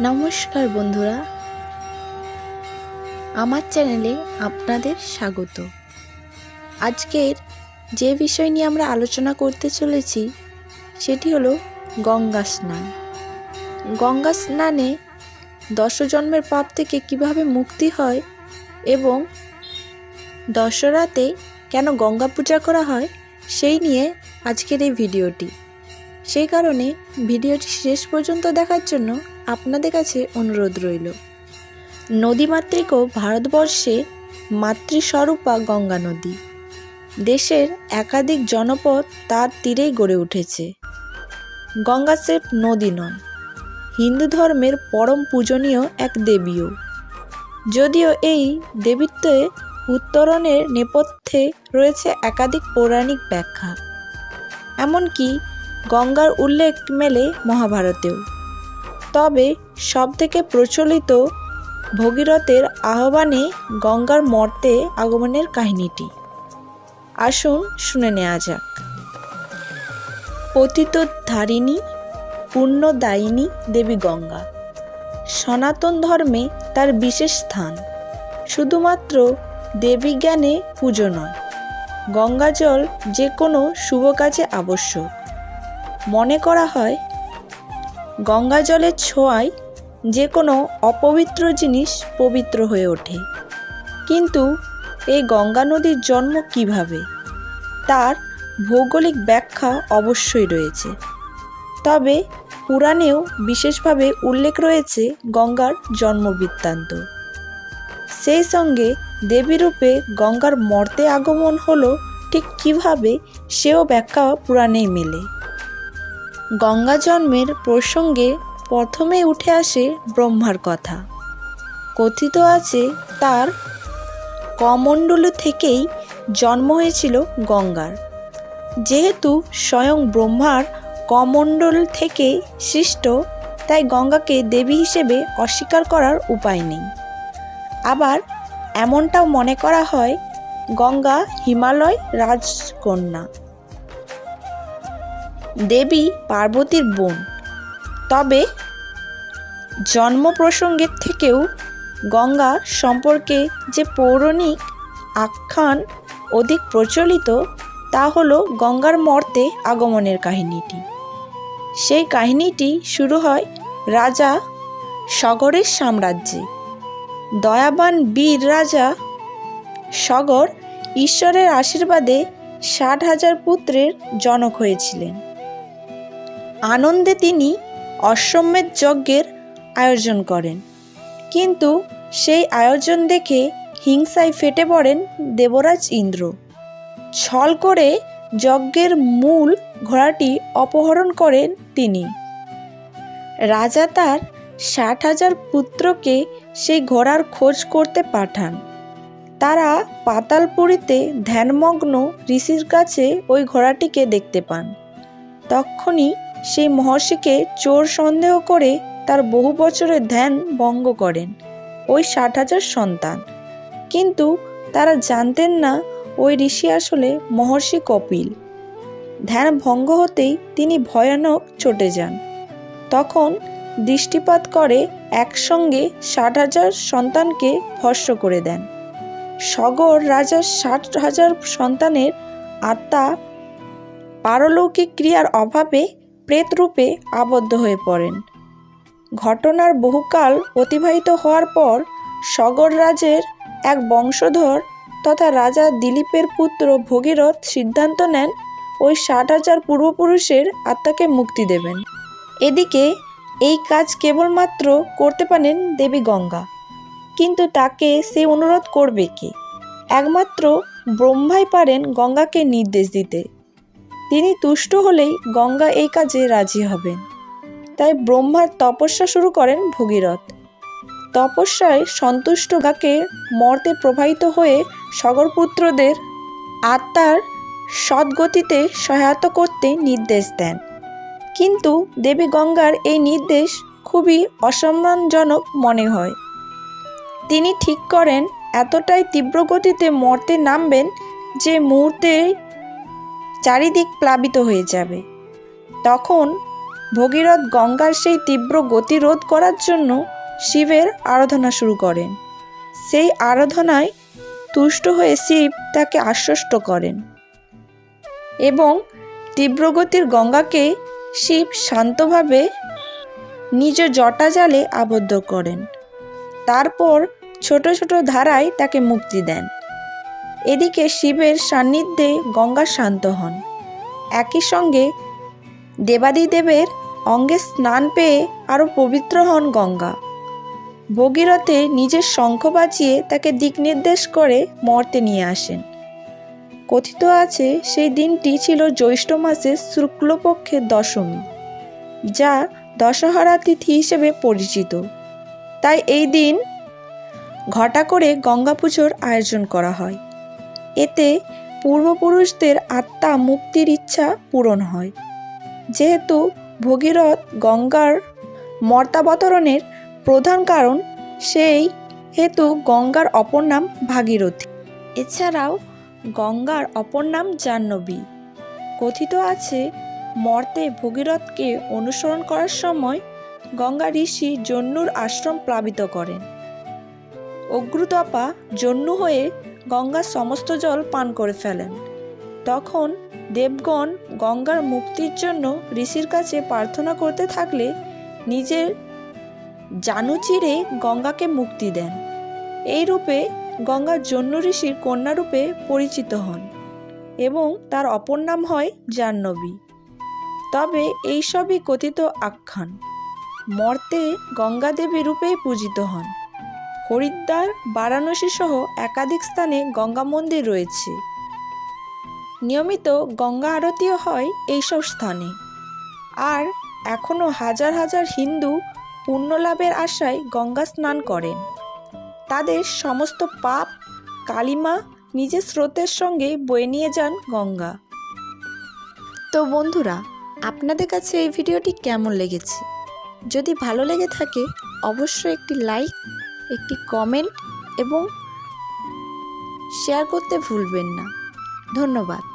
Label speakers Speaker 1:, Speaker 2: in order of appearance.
Speaker 1: নমস্কার বন্ধুরা। আমার চ্যানেলে আপনাদের স্বাগত। আজকের যে বিষয় নিয়ে আমরা আলোচনা করতে চলেছি, সেটি হলো গঙ্গা স্নান। গঙ্গা স্নানে দশজন্মের পাপ থেকে কীভাবে মুক্তি হয় এবং দশরাতে কেন গঙ্গা পূজা করা হয়, সেই নিয়ে আজকের এই ভিডিওটি। সেই কারণে ভিডিওটি শেষ পর্যন্ত দেখার জন্য আপনাদের কাছে অনুরোধ রইল। নদীমাতৃক ভারতবর্ষে মাতৃস্বরূপা গঙ্গা নদী। দেশের একাধিক জনপদ তার তীরেই গড়ে উঠেছে। গঙ্গা স্রেফ নদী নয়, হিন্দু ধর্মের পরম পূজনীয় এক দেবীও। যদিও এই দেবীত্বে উত্তরণের নেপথ্যে রয়েছে একাধিক পৌরাণিক ব্যাখ্যা। এমনকি গঙ্গার উল্লেখ মেলে মহাভারতেও। তবে সবথেকে প্রচলিত ভগীরথের আহ্বানে গঙ্গার মর্তে আগমনের কাহিনীটি। আসুন শুনে নেওয়া যাক। পতিতোদ্ধারিণী, পুণ্যদায়িনী দেবী গঙ্গা। সনাতন ধর্মে তার বিশেষ স্থান। শুধুমাত্র দেবী জ্ঞানে পুজো নয়। গঙ্গাজল যে কোনো শুভ কাজে আবশ্যক। মনে করা হয় গঙ্গা জলের ছোঁয়ায় যে কোনো অপবিত্র জিনিস পবিত্র হয়ে ওঠে। কিন্তু এই গঙ্গা নদীর জন্ম কীভাবে? তার ভৌগোলিক ব্যাখ্যা অবশ্যই রয়েছে। তবে পুরাণেও বিশেষভাবে উল্লেখ রয়েছে গঙ্গার জন্মবৃত্তান্ত। সেই সঙ্গে দেবীরূপে গঙ্গার মর্তে আগমন হলো ঠিক কীভাবে সেও ব্যাখ্যা পুরাণেই মেলে। গঙ্গা জন্মের প্রসঙ্গে প্রথমে উঠে আসে ব্রহ্মার কথা। কথিত আছে তার কমণ্ডল থেকেই জন্ম হয়েছিল গঙ্গার। যেহেতু স্বয়ং ব্রহ্মার কমণ্ডল থেকে সৃষ্ট, তাই গঙ্গাকে দেবী হিসেবে অস্বীকার করার উপায় নেই। আবার এমনটাও মনে করা হয়, গঙ্গা হিমালয় রাজকন্যা। দেবী পার্বতীর বোন। তবে জন্ম প্রসঙ্গের থেকেও গঙ্গা সম্পর্কে যে পৌরাণিক আখ্যান অধিক প্রচলিত, তা হল গঙ্গার মর্তে আগমনের কাহিনীটি। সেই কাহিনীটি শুরু হয় রাজা সগরের সাম্রাজ্যে। দয়াবান বীর রাজা সগর ঈশ্বরের আশীর্বাদে ষাট হাজার পুত্রের জনক হয়েছিলেন। আনন্দে তিনি অশ্বমেধ যজ্ঞের আয়োজন করেন। কিন্তু সেই আয়োজন দেখে হিংসায় ফেটে পড়েন দেবরাজ ইন্দ্র। ছল করে যজ্ঞের মূল ঘোড়াটি অপহরণ করেন তিনি। রাজা তার ষাট হাজার পুত্রকে সেই ঘোড়ার খোঁজ করতে পাঠান। তারা পাতালপুরীতে ধ্যানমগ্ন ঋষির কাছে ওই ঘোড়াটিকে দেখতে পান। তখনই সেই মহর্ষিকে চোর সন্দেহ করে তার বহু বছরের ধ্যান ভঙ্গ করেন ওই ষাট হাজার সন্তান। কিন্তু তারা জানতেন না ওই ঋষি আসলে মহর্ষি কপিল। ধ্যান ভঙ্গ হতেই তিনি ভয়ানক চটে যান। তখন দৃষ্টিপাত করে একসঙ্গে ষাট হাজার সন্তানকে ভস্য করে দেন। সগর রাজার ষাট হাজার সন্তানের আত্মা পারলৌকিক ক্রিয়ার অভাবে প্রেতরূপে আবদ্ধ হয়ে পড়েন। ঘটনার বহুকাল অতিবাহিত হওয়ার পর সগর রাজের এক বংশধর তথা রাজা দিলীপের পুত্র ভগীরথ সিদ্ধান্ত নেন, ওই ষাট হাজার পূর্বপুরুষের আত্মাকে মুক্তি দেবেন। এদিকে এই কাজ কেবলমাত্র করতে পারেন দেবী গঙ্গা। কিন্তু তাকে সে অনুরোধ করবে কে? একমাত্র ব্রহ্মাই পারেন গঙ্গাকে নির্দেশ দিতে। তিনি তুষ্ট হলেই গঙ্গা এই কাজে রাজি হবেন। তাই ব্রহ্মার তপস্যা শুরু করেন ভগীরথ। তপস্যায় সন্তুষ্ট গাকে মর্তে প্রবাহিত হয়ে সগরপুত্রদের আত্মার সদ্গতিতে সহায়তা করতে নির্দেশ দেন। কিন্তু দেবী গঙ্গার এই নির্দেশ খুবই অসম্মানজনক মনে হয়। তিনি ঠিক করেন, এতটাই তীব্র গতিতে মর্তে নামবেন যে মুহূর্তে চারিদিক প্লাবিত হয়ে যাবে। তখন ভগীরথ গঙ্গার সেই তীব্র গতিরোধ করার জন্য শিবের আরাধনা শুরু করেন। সেই আরাধনায় তুষ্ট হয়ে শিব তাকে আশ্বস্ত করেন এবং তীব্রগতির গঙ্গাকে শিব শান্তভাবে নিজ জটাজালে আবদ্ধ করেন। তারপর ছোট ছোট ধারায় তাকে মুক্তি দেন। এদিকে শিবের সান্নিধ্যে গঙ্গা শান্ত হন। একই সঙ্গে দেবাদিদেবের অঙ্গে স্নান পেয়ে আরও পবিত্র হন গঙ্গা। ভগীরথে নিজের শঙ্খ বাঁচিয়ে তাকে দিক নির্দেশ করে মর্তে নিয়ে আসেন। কথিত আছে সেই দিনটি ছিল জ্যৈষ্ঠ মাসের শুক্লপক্ষের দশমী, যা দশহরা তিথি হিসেবে পরিচিত। তাই এই দিন ঘটা করে গঙ্গা পুজোর আয়োজন করা হয়। এতে পূর্বপুরুষদের আত্মা মুক্তির ইচ্ছা পূরণ হয়। যেহেতু ভগীরথ গঙ্গার মর্তাবতরণের প্রধান কারণ, সেই হেতু গঙ্গার অপর নাম ভাগীরথী। এছাড়াও গঙ্গার অপর নাম জাহ্নবী। কথিত আছে, মর্তে ভগীরথকে অনুসরণ করার সময় গঙ্গা ঋষি জন্নুর আশ্রম প্লাবিত করেন। অগ্রুতপা জন্নু হয়ে গঙ্গার সমস্ত জল পান করে ফেলেন। তখন দেবগণ গঙ্গার মুক্তির জন্য ঋষির কাছে প্রার্থনা করতে থাকলে নিজের জানু চিরে গঙ্গাকে মুক্তি দেন। এই রূপে গঙ্গা জন্য ঋষির কন্যারূপে পরিচিত হন এবং তার অপর নাম হয় জাহ্নবী। তবে এইসবই কথিত আখ্যান। মর্তে গঙ্গা দেবী পূজিত হন। হরিদ্বার, বারাণসী সহ একাধিক স্থানে গঙ্গা মন্দির রয়েছে। নিয়মিত গঙ্গা আরতিও হয় এইসব স্থানে। আর এখনও হাজার হাজার হিন্দু পুণ্যলাভের আশায় গঙ্গা স্নান করেন। তাদের সমস্ত পাপ, কালিমা নিজের স্রোতের সঙ্গে বয়ে নিয়ে যান গঙ্গা। তো বন্ধুরা, আপনাদের কাছে এই ভিডিওটি কেমন লেগেছে? যদি ভালো লেগে থাকে, অবশ্যই একটি লাইক একটি কমেন্ট এবং শেয়ার করতে ভুলবেন না। ধন্যবাদ।